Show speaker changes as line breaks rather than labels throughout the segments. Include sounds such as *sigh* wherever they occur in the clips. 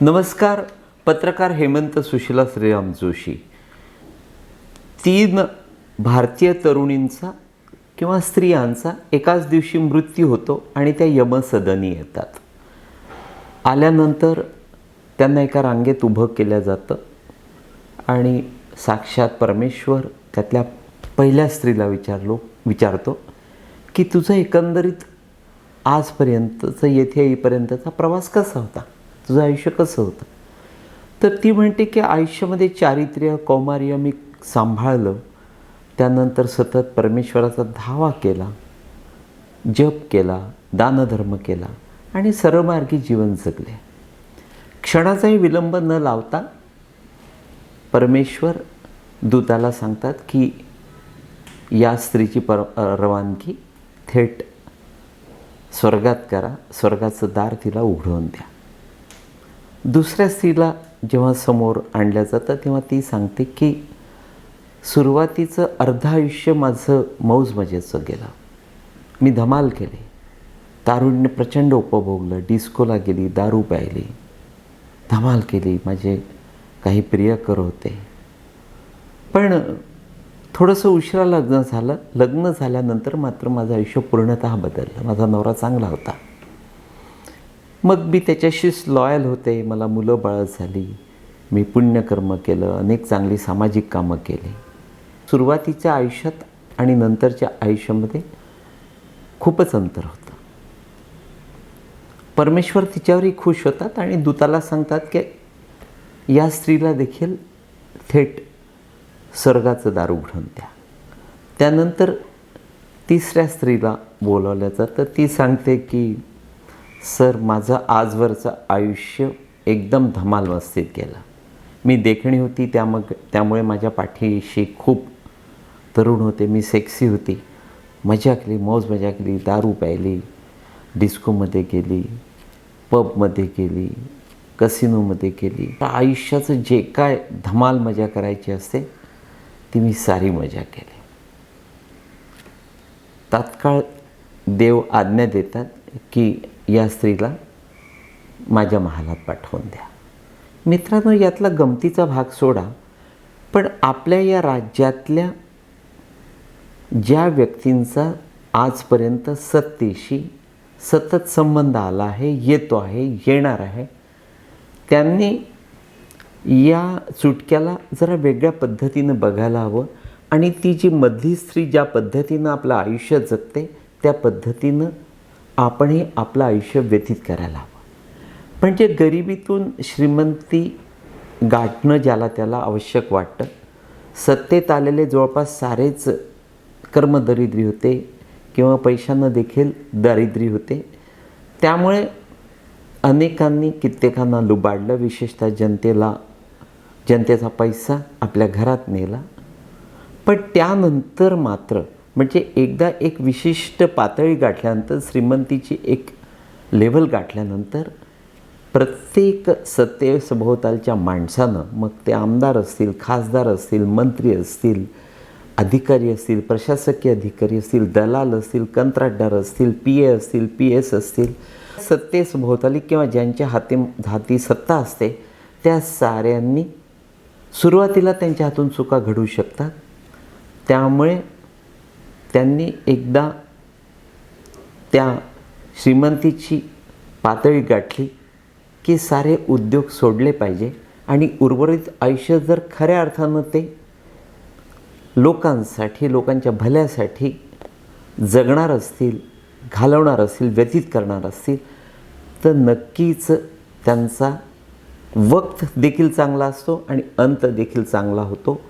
नमस्कार पत्रकार हेमंत सुशीला श्रीराम जोशी. तीन भारतीय तरुणींचा किंवा स्त्रियांचा एकाच दिवशी मृत्यू होतो आणि त्या यमसदनी येतात. आल्यानंतर त्यांना एका रांगेत उभं केलं जातं आणि साक्षात परमेश्वर त्यातल्या पहिल्या स्त्रीला विचारलो विचारतो की तुझं एकंदरीत आजपर्यंतचं येथे येईपर्यंतचा प्रवास कसा होता? तुझं आयुष्य कसं होतं? तर ती म्हणते की आयुष्यामध्ये चारित्र्य कौमार्य मी सांभाळलं. त्यानंतर सतत परमेश्वराचा धावा केला जप केला दानधर्म केला आणि सरमार्गी जीवन जगले. क्षणाचाही विलंब न लावता परमेश्वर दूताला सांगतात की या स्त्रीची पर रवानगी थेट स्वर्गात करा स्वर्गाचं दार तिला उघडवून द्या. दुसऱ्या स्त्रीला जेव्हा समोर आणलं जातं तेव्हा ती सांगते की सुरुवातीचं अर्ध आयुष्य माझं मौज मजेचं गेलं. मी धमाल केले. तारुण्य प्रचंड उपभोगलं. डिस्कोला गेली दारू प्यायली. धमाल केली. माझे काही प्रियकर होते. पण थोडंसं उशिरा लग्न झालं. लग्न झाल्यानंतर मात्र माझं आयुष्य पूर्णतः बदललं. माझा नवरा चांगला होता. मग मी त्याच्याशीच लॉयल होते. मला मुलं बाळं झाली. मी पुण्यकर्म केलं. अनेक चांगली सामाजिक कामं केली. सुरुवातीच्या आयुष्यात आणि नंतरच्या आयुष्यामध्ये खूपच अंतर होतं. परमेश्वर तिच्यावरही खुश होतात आणि दूताला सांगतात की या स्त्रीला देखील थेट स्वर्गाचं दार उघडून द्या. त्यानंतर तिसऱ्या स्त्रीला बोलवलं जातं ती सांगते की सर माझं आजवरचं आयुष्य एकदम धमाल वस्तीत गेलं. मी देखणी होती त्यामग त्यामुळे माझ्या पाठीशी खूप तरुण होते मी सेक्सी होती. मजा केली मौज मजा केली दारू प्यायली डिस्कोमध्ये गेली पबमध्ये गेली कसिनोमध्ये गेली. आयुष्याचं जे काय धमाल मजा करायची असते ती मी सारी मजा केली. तात्काळ देव आज्ञा देतात की या स्त्रीला माझ्या महालात पाठवून द्या. मित्रांनो यातला गमतीचा भाग सोडा पण आपल्या या राज्यातल्या ज्या व्यक्तींचा आजपर्यंत सत्तेशी सतत संबंध आला आहे येतो आहे येणार आहे त्यांनी या चुटक्याला जरा वेगळ्या पद्धतीनं बघायला हवं आणि ती जी मधली स्त्री ज्या पद्धतीनं आपलं आयुष्य जगते त्या पद्धतीनं आपणही आपलं आयुष्य व्यतीत करायला हवं. म्हणजे गरिबीतून श्रीमंती गाठणं ज्याला त्याला आवश्यक वाटतं सत्तेत आलेले जवळपास सारेच कर्मदरिद्री होते किंवा पैशांना देखील दारिद्र्य होते. त्यामुळे अनेकांनी कित्येकांना लुबाडलं विशेषतः जनतेला जनतेचा पैसा आपल्या घरात नेला. पण त्यानंतर मात्र म्हणजे एकदा एक विशिष्ट पातळी गाठल्यानंतर श्रीमंतीची एक लेवल गाठल्यानंतर प्रत्येक सत्ते सभोवतालच्या माणसानं मग ते आमदार असतील खासदार असतील मंत्री असतील अधिकारी असतील प्रशासकीय अधिकारी असतील दलाल असतील कंत्राटदार असतील पी ए असतील पी एस असतील सत्तेसभोवताली किंवा ज्यांच्या हाती हाती सत्ता असते त्या साऱ्यांनी सुरुवातीला त्यांच्या हातून चुका घडू शकतात. त्यामुळे त्यांनी एकदा त्या श्रीमंतीची पातळी गाठली की सारे उद्योग सोडले पाहिजे आणि उर्वरित आयुष्य जर खऱ्या अर्थानं ते लोकांसाठी लोकांच्या भल्यासाठी जगणार असतील घालवणार असतील व्यतीत करणार असतील तर नक्कीच त्यांचा वक्त देखील चांगला असतो आणि अंत देखील चांगला होतो.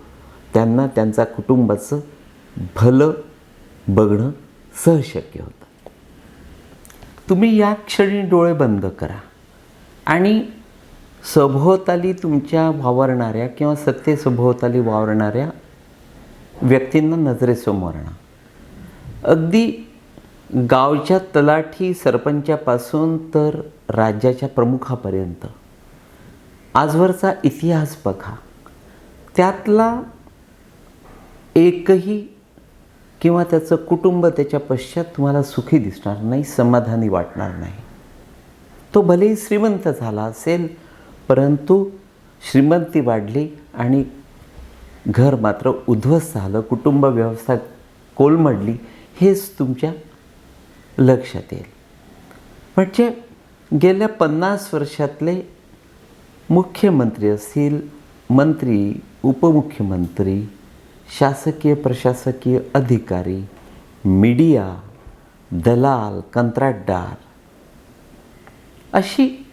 त्यांना त्यांचा कुटुंबाचं भलं बघणं सहशक्य होतं. तुम्ही या क्षणी डोळे बंद करा आणि सभोवताली तुमच्या वावरणाऱ्या किंवा सत्य सभोवताली वावरणाऱ्या व्यक्तींना नजरेसमोर आणा. अगदी गावच्या तलाठी सरपंचापासून तर राज्याच्या प्रमुखापर्यंत आजवरचा इतिहास बघा. त्यातला एकही किंवा त्याचं कुटुंब त्याच्या पश्चात तुम्हाला सुखी दिसणार नाही समाधानी वाटणार नाही. तो भलेही श्रीमंत झाला असेल परंतु श्रीमंती वाढली आणि घर मात्र उद्ध्वस्त झालं कुटुंब व्यवस्था कोलमडली हेच तुमच्या लक्षात येईल. म्हणजे गेल्या पन्नास वर्षातले मुख्यमंत्री असतील मंत्री उपमुख्यमंत्री शासकीय प्रशासकीय अधिकारी मीडिया दलाल कंत्राटदार अशी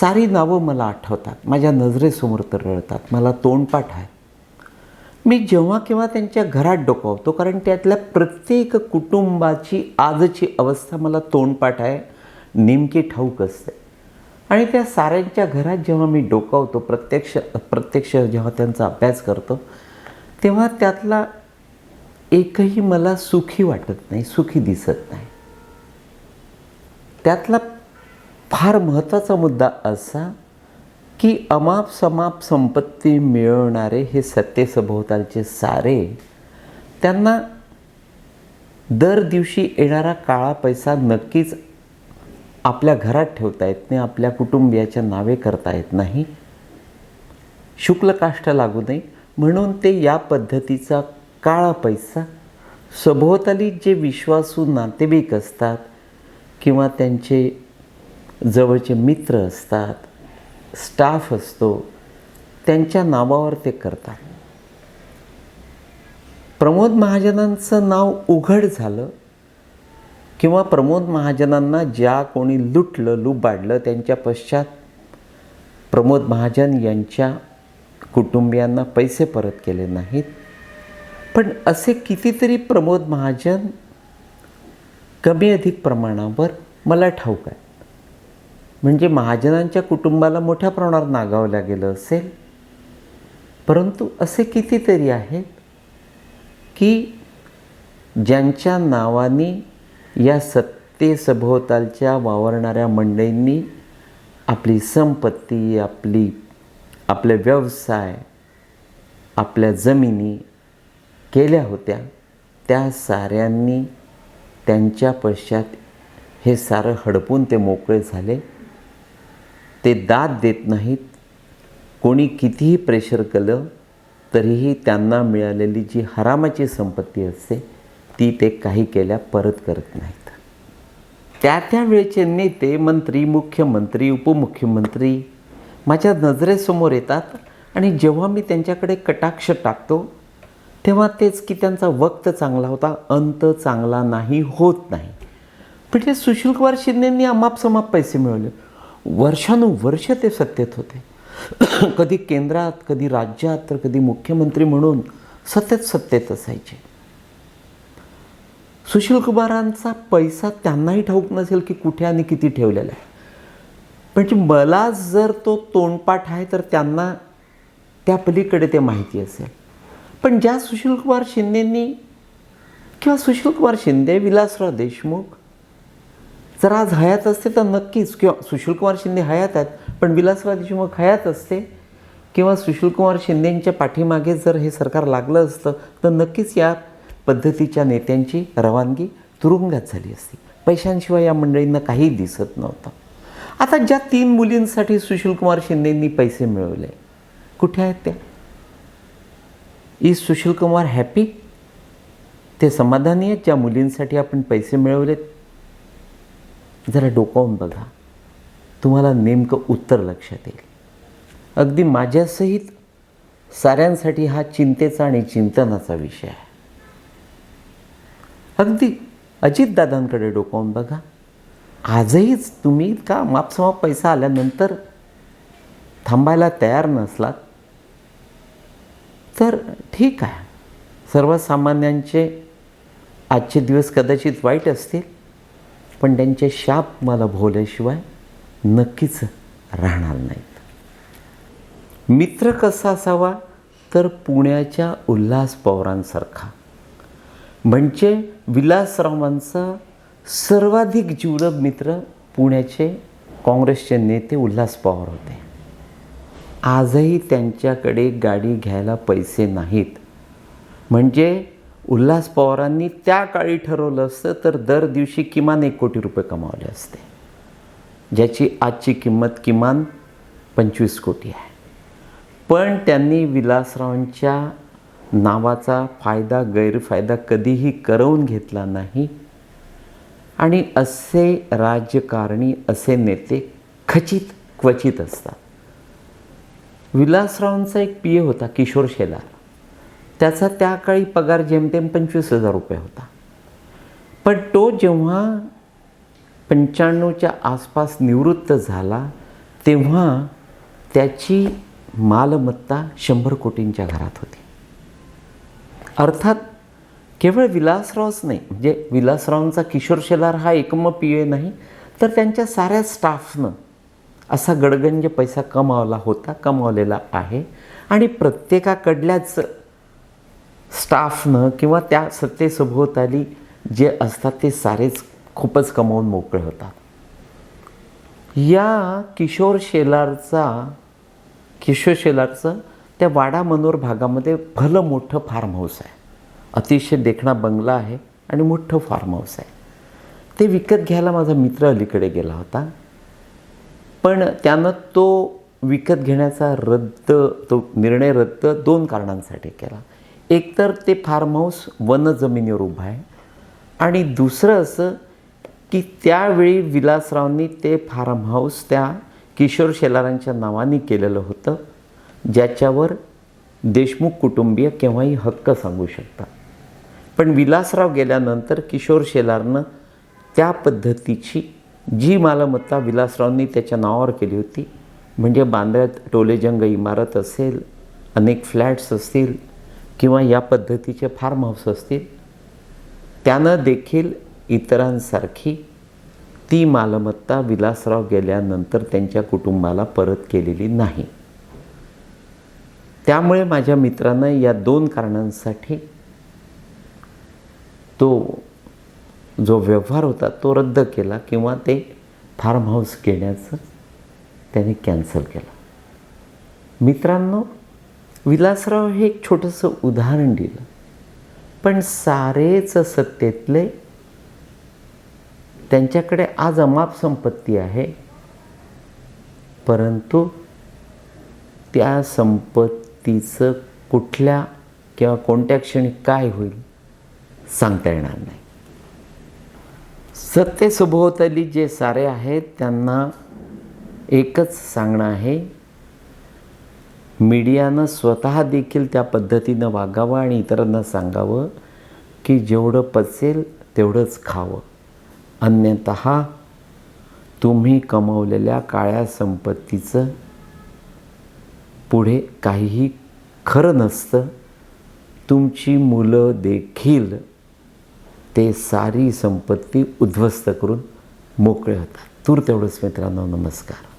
सारी नावं मला आठवतात. माझ्या नजरेसमोर तर रळतात मला तोंडपाठ आहे. मी जेव्हा केव्हा त्यांच्या घरात डोकावतो कारण त्यातल्या प्रत्येक कुटुंबाची आजची अवस्था मला तोंडपाठ आहे नेमकी ठाऊक असते. आणि त्या साऱ्यांच्या घरात जेव्हा मी डोकावतो प्रत्यक्ष प्रत्यक्ष जेव्हा त्यांचा अभ्यास करतो तेव्हा त्यातला एकही मला सुखी वाटत नाही सुखी दिसत नाही. त्यातला फार महत्त्वाचा मुद्दा असा की अमाप समाप संपत्ती मिळवणारे हे सत्तेसभोवतालचे सारे त्यांना दर दिवशी येणारा काळा पैसा नक्कीच आपल्या घरात ठेवता येत नाही आपल्या कुटुंबियाच्या नावे करता येत नाही. शुक्ल काष्ट लागू नये. म्हणून ते या पद्धतीचा काळा पैसा सभोवताली जे विश्वासू नातेवाईक असतात किंवा त्यांचे जवळचे मित्र असतात स्टाफ असतो त्यांच्या नावावर ते करतात. प्रमोद महाजनांचं नाव उघड झालं किंवा प्रमोद महाजनांना ज्या कोणी लुटलं लुबाडलं त्यांच्या पश्चात प्रमोद महाजन यांच्या कुटुंबियांना पैसे परत केले नाहीत. पण असे कितीतरी प्रमोद महाजन कमी अधिक प्रमाणावर मला ठाऊक आहे म्हणजे महाजनांच्या कुटुंबाला मोठ्या प्रमाणावर नागावल्या गेलं असेल. परंतु असे कितीतरी आहेत की ज्यांच्या नावाने या सत्तेसभोवतालच्या वावरणाऱ्या मंडळींनी आपली संपत्ती आपली आपले व्यवसाय आपल्या जमिनी केल्या होत्या त्या साऱ्यांनी त्यांच्या पश्चात हे सारं हडपून ते मोकळे झाले. ते दाद देत नाहीत. कोणी कितीही प्रेशर केलं तरीही त्यांना मिळालेली जी हरामाची संपत्ती असते ती ते काही केल्या परत करत नाहीत. त्या त्या वेळेचे नेते मंत्री मुख्यमंत्री उपमुख्यमंत्री माझ्या नजरेसमोर येतात आणि जेव्हा मी त्यांच्याकडे कटाक्ष टाकतो तेव्हा तेच की त्यांचा वक्त चांगला होता अंत चांगला नाही होत नाही. म्हणजे सुशीलकुमार शिंदेंनी अमाप समाप पैसे मिळवले. वर्षानुवर्ष ते सत्तेत होते. *coughs* कधी केंद्रात कधी राज्यात तर कधी मुख्यमंत्री म्हणून सतत सत्तेत असायचे. सुशीलकुमारांचा पैसा त्यांनाही ठाऊक नसेल की कुठे आणि किती ठेवलेला आहे. म्हणजे मला जर तो तोंडपाठ आहे तर त्यांना त्या पलीकडे ते माहिती असेल. पण ज्या सुशीलकुमार शिंदेंनी किंवा सुशीलकुमार शिंदे विलासराव देशमुख जर आज हयात असते तर नक्कीच. किंवा सुशीलकुमार शिंदे हयात आहेत पण विलासराव देशमुख हयात असते किंवा सुशीलकुमार शिंदेंच्या पाठीमागे जर हे सरकार लागलं असतं तर नक्कीच या पद्धतीच्या नेत्यांची रवानगी तुरुंगात झाली असती. पैशांशिवाय या मंडळींना काही दिसत नव्हतं. आता ज्या तीन मुलींसाठी सुशीलकुमार शिंदेंनी पैसे मिळवले कुठे आहेत त्या इज सुशीलकुमार हॅपी ते समाधानी आहेत? ज्या मुलींसाठी आपण पैसे मिळवलेत? जरा डोकावून बघा. तुम्हाला नेमकं उत्तर लक्षात येईल. अगदी माझ्यासहित साऱ्यांसाठी हा चिंतेचा आणि चिंतनाचा विषय आहे. अगदी अजितदादांकडे डोकावून बघा. आजहीच तुम्ही का मापसमाप पैसा आल्यानंतर थांबायला तयार नसलात तर ठीक आहे. सर्वसामान्यांचे आजचे दिवस कदाचित वाईट असतील पण त्यांचे शाप मला भोवल्याशिवाय नक्कीच राहणार नाहीत. मित्र कसा असावा तर पुण्याच्या उल्हास पवारांसारखा. म्हणजे विलासरावांचा सर्वाधिक जीवलग मित्र पुण्याचे काँग्रेसचे नेते उल्हास पवार होते. आजही त्यांच्याकडे गाडी घ्यायला पैसे नाहीत. म्हणजे उल्हास पवारांनी त्या काळी ठरवलं असतं तर दर दिवशी किमान एक कोटी रुपये कमावले असते. ज्याची आजची किंमत किमान पंचवीस कोटी आहे. पण त्यांनी विलासरावांच्या नावाचा फायदा गैरफायदा कधीही करवून घेतला नाही. आणि असे राजकारणी असे नेते खचित क्वचित असतात. विलासरावांचा एक पी ए होता किशोर शेलार. त्याचा त्या काळी पगार जेमतेम पंचवीस हजार रुपये होता. पण तो जेव्हा पंच्याण्णवच्या आसपास निवृत्त झाला तेव्हा त्याची मालमत्ता शंभर कोटींच्या घरात होती. अर्थात केवळ विलासरावच नाही म्हणजे विलासरावांचा किशोर शेलार हा एकम पी ए नाही तर त्यांच्या साऱ्या स्टाफनं असा गडगंज पैसा कमावला होता कमावलेला आहे. आणि प्रत्येकाकडल्याच स्टाफनं किंवा त्या सत्तेसभोवताली जे असतात ते सारेच खूपच कमावून मोकळे होतात. या किशोर शेलारचा किशोर शेलारचं त्या वाडा मनोर भागामध्ये भलं मोठं फार्म हाऊस आहे. अतिशय देखणा बंगला आहे आणि मोठं फार्म हाऊस आहे. ते विकत घ्यायला माझा मित्र अलीकडे गेला होता. पण त्यानं तो विकत घेण्याचा रद्द तो निर्णय रद्द दोन कारणांसाठी केला. एकतर ते फार्म हाऊस वन जमिनीवर उभं आहे. आणि दुसरं असं की त्यावेळी विलासरावनी ते फार्म हाऊस त्या किशोर शेलारांच्या नावाने केलेलं होतं ज्याच्यावर देशमुख कुटुंबीय केव्हाही हक्क सांगू शकतात. पण विलासराव गेल्यानंतर किशोर शेलारनं त्या पद्धतीची जी मालमत्ता विलासरावांनी त्याच्या नावावर केली होती म्हणजे बांद्र्यात टोलेजंग इमारत असेल अनेक फ्लॅट्स असतील किंवा या पद्धतीचे फार्म हाऊस असतील त्यानं देखील इतरांसारखी ती मालमत्ता विलासराव गेल्यानंतर त्यांच्या कुटुंबाला परत केलेली नाही. त्यामुळे माझ्या मित्रानं या दोन कारणांसाठी तो जो व्यवहार होता तो रद्द केला किंवा ते फार्म हाऊस घेण्याचं त्याने कॅन्सल केलं. मित्रांनो विलासराव हे एक छोटंसं उदाहरण दिलं. पण सारेच सत्तेतले त्यांच्याकडे आज अमाप संपत्ती आहे. परंतु त्या संपत्तीचं कुठल्या किंवा कोणत्या क्षणी काय होईल सांगता येणार नाही. सत्तेसभोवताली जे सारे आहेत त्यांना एकच सांगणं आहे मीडियानं स्वतः देखील त्या पद्धतीनं वागावं आणि इतरांना सांगावं की जेवढं पचेल तेवढंच खावं. अन्यत तुम्ही कमवलेल्या काळ्या संपत्तीचं पुढे काहीही खरं नसतं. तुमची मुलं देखील ते सारी संपत्ती उद्ध्वस्त करून मोकळे होतात. तूर तेवढंच मित्रांनो नमस्कार.